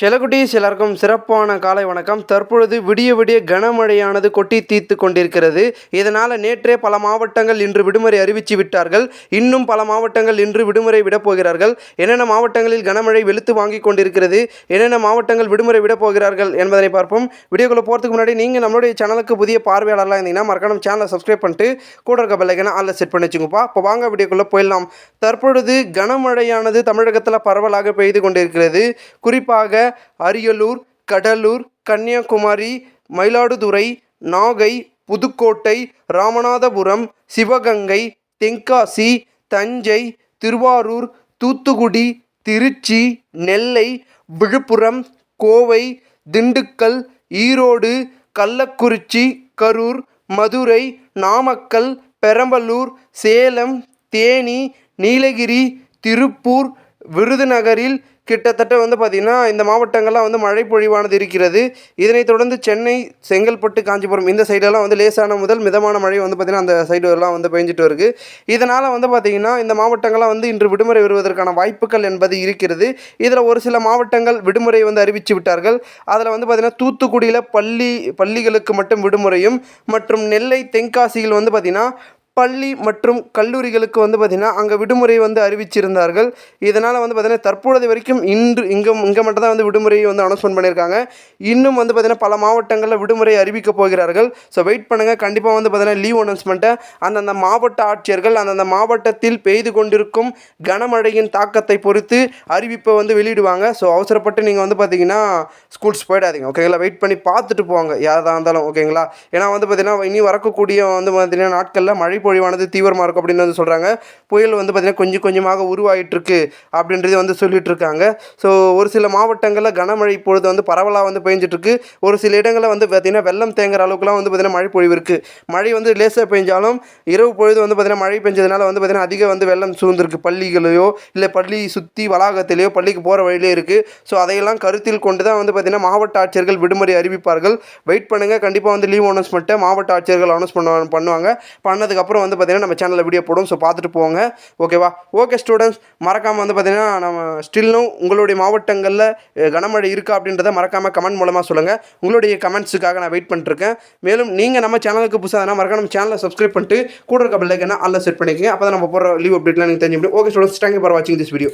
செலகுட்டீஸ் எல்லாருக்கும் சிறப்பான காலை வணக்கம். தற்பொழுது விடிய விடிய கனமழையானது கொட்டி தீர்த்து கொண்டிருக்கிறது. இதனால் நேற்றே பல மாவட்டங்கள் இன்று விடுமுறை அறிவித்து விட்டார்கள். இன்னும் பல மாவட்டங்கள் இன்று விடுமுறை விடப்போகிறார்கள் என்னென்ன மாவட்டங்களில் கனமழை வெளுத்து வாங்கி கொண்டிருக்கிறது? என்னென்ன மாவட்டங்கள் விடுமுறை விடப்போகிறார்கள் என்பதனை பார்ப்போம். வீடியோக்குள்ளே போகிறதுக்கு முன்னாடி நீங்கள் நம்மளுடைய சேனலுக்கு புதிய பார்வையாளர்லாம் இருந்தீங்கன்னா மறக்காம சேனலை சப்ஸ்கிரைப் பண்ணிட்டு கூட இருக்க பெல்லைக்கனை அதில் செட் பண்ணி வச்சுங்கப்பா. இப்போ வாங்க வீடியோக்குள்ளே போயிடலாம். தற்பொழுது கனமழையானது தமிழகத்தில் பரவலாக பெய்து கொண்டிருக்கிறது. குறிப்பாக அரியலூர் கடலூர் கன்னியாகுமரி மயிலாடுதுறை நாகை புதுக்கோட்டை ராமநாதபுரம் சிவகங்கை தென்காசி தஞ்சை திருவாரூர் தூத்துக்குடி திருச்சி நெல்லை விழுப்புரம் கோவை திண்டுக்கல் ஈரோடு கள்ளக்குறிச்சி கரூர் மதுரை நாமக்கல் பெரம்பலூர் சேலம் தேனி நீலகிரி திருப்பூர் விருதுநகரில் கிட்டத்தட்ட வந்து பார்த்திங்கன்னா இந்த மாவட்டங்கள்லாம் வந்து மழை பொழிவானது இருக்கிறது. இதனைத் தொடர்ந்து சென்னை செங்கல்பட்டு காஞ்சிபுரம் இந்த சைடெல்லாம் வந்து லேசான முதல் மிதமான மழை வந்து பார்த்திங்கன்னா அந்த சைடு வந்து பெஞ்சிட்டு வருது இதனால் வந்து பார்த்திங்கன்னா இந்த மாவட்டங்கள்லாம் வந்து இன்று விடுமுறை வருவதற்கான வாய்ப்புகள் என்பது இருக்கிறது. இதில் ஒரு சில மாவட்டங்கள் விடுமுறை வந்து அறிவித்து விட்டார்கள். அதில் வந்து பார்த்திங்கன்னா தூத்துக்குடியில் பள்ளி பள்ளிகளுக்கு மட்டும் விடுமுறையும் மற்றும் நெல்லை தென்காசியில் வந்து பார்த்திங்கன்னா பள்ளி மற்றும் கல்லூரிகளுக்கு வந்து பார்த்திங்கன்னா அங்கே விடுமுறை வந்து அறிவிச்சிருந்தார்கள். இதனால் வந்து பார்த்திங்கன்னா தற்பொழுது வரைக்கும் இன்று இங்கே இங்கே மட்டும் தான் வந்து விடுமுறையை வந்து அனௌன்ஸ்மெண்ட் பண்ணியிருக்காங்க. இன்னும் வந்து பார்த்திங்கன்னா பல மாவட்டங்களில் விடுமுறை அறிவிக்க போகிறார்கள். ஸோ வெயிட் பண்ணுங்கள் கண்டிப்பாக வந்து பார்த்திங்கன்னா லீவ் அனௌன்ஸ்மெண்ட்டை அந்தந்த மாவட்ட ஆட்சியர்கள் அந்தந்த மாவட்டத்தில் பெய்து கொண்டிருக்கும் கனமழையின் தாக்கத்தை பொறுத்து அறிவிப்பை வந்து வெளியிடுவாங்க. ஸோ அவசரப்பட்டு நீங்கள் வந்து பார்த்திங்கன்னா ஸ்கூல்ஸ் போயிடாதீங்க. ஓகேங்களா வெயிட் பண்ணி பார்த்துட்டு போவாங்க யாராக இருந்தாலும் ஓகேங்களா ஏன்னா வந்து பார்த்திங்கன்னா இனி வரக்கூடிய வந்து பார்த்திங்கன்னா நாட்களில் மழை பொழிவானது தீவிரமாக இருக்கும் அப்படின்னு வந்து சொல்கிறாங்க புயல் வந்து பார்த்திங்கன்னா கொஞ்சம் கொஞ்சமாக உருவாகிட்டுருக்கு அப்படின்றது வந்து சொல்லிட்டு இருக்காங்க ஸோ ஒரு சில மாவட்டங்களில் கனமழை பொழுது வந்து பரவலாக வந்து பெஞ்சிட்ருக்கு ஒரு சில இடங்களில் வந்து பார்த்திங்கன்னா வெள்ளம் தேங்குற அளவுக்குலாம் வந்து பார்த்திங்கன்னா மழை பொழிவு இருக்குது மழை வந்து லேசாக பெஞ்சாலும் இரவு பொழுது வந்து பார்த்திங்கன்னா மழை பெஞ்சதுனால வந்து பார்த்திங்கன்னா அதிக வந்து வெள்ளம் சூழ்ந்திருக்கு. பள்ளிகளையோ இல்லை பள்ளி சுற்றி வளாகத்திலேயோ பள்ளிக்கு போகிற வழியிலே இருக்குது ஸோ அதையெல்லாம் கருத்தில் கொண்டு தான் வந்து பார்த்திங்கன்னா மாவட்ட ஆட்சியர்கள் விடுமுறை அறிவிப்பார்கள். வெயிட் பண்ணுங்கள் கண்டிப்பாக வந்து லீவ் அனௌன்ஸ்மெண்ட்டை மாவட்ட ஆட்சியர்கள் அனௌன்ஸ் பண்ண பண்ணுவாங்க. பண்ணதுக்கப்புறம் வந்து பார்த்திங்கன்னா நம்ம சேனலில் வீடியோ போடும். ஸோ பார்த்துட்டு போங்க. ஓகேவா ஓகே ஸ்டூடெண்ட்ஸ் மறக்காமல் வந்து பார்த்திங்கன்னா நம்ம ஸ்டில்லும் உங்களுடைய மாவட்டங்களில் கனமழை இருக்கா அப்படின்றத மறக்காமல் கமெண்ட் மூலமாக சொல்லுங்கள் உங்களுடைய கமெண்ட்ஸுக்காக நான் வெயிட் பண்ணிட்டுருக்கேன். மேலும் நீங்கள் நம்ம சேனலுக்கு புதுசாக மறக்காம நம்ம சேனலை சப்ஸ்கிரைப் பண்ணிட்டு கூட இருக்க பெல்லைக்கனை அல்ல செட் பண்ணிக்கோங்க. அப்போ தான் நம்ம போகிற லீவ் அப்டேட்லாம் நீங்கள் தெரிஞ்சு okay students thank you for வாட்சிங் திஸ் வீடியோ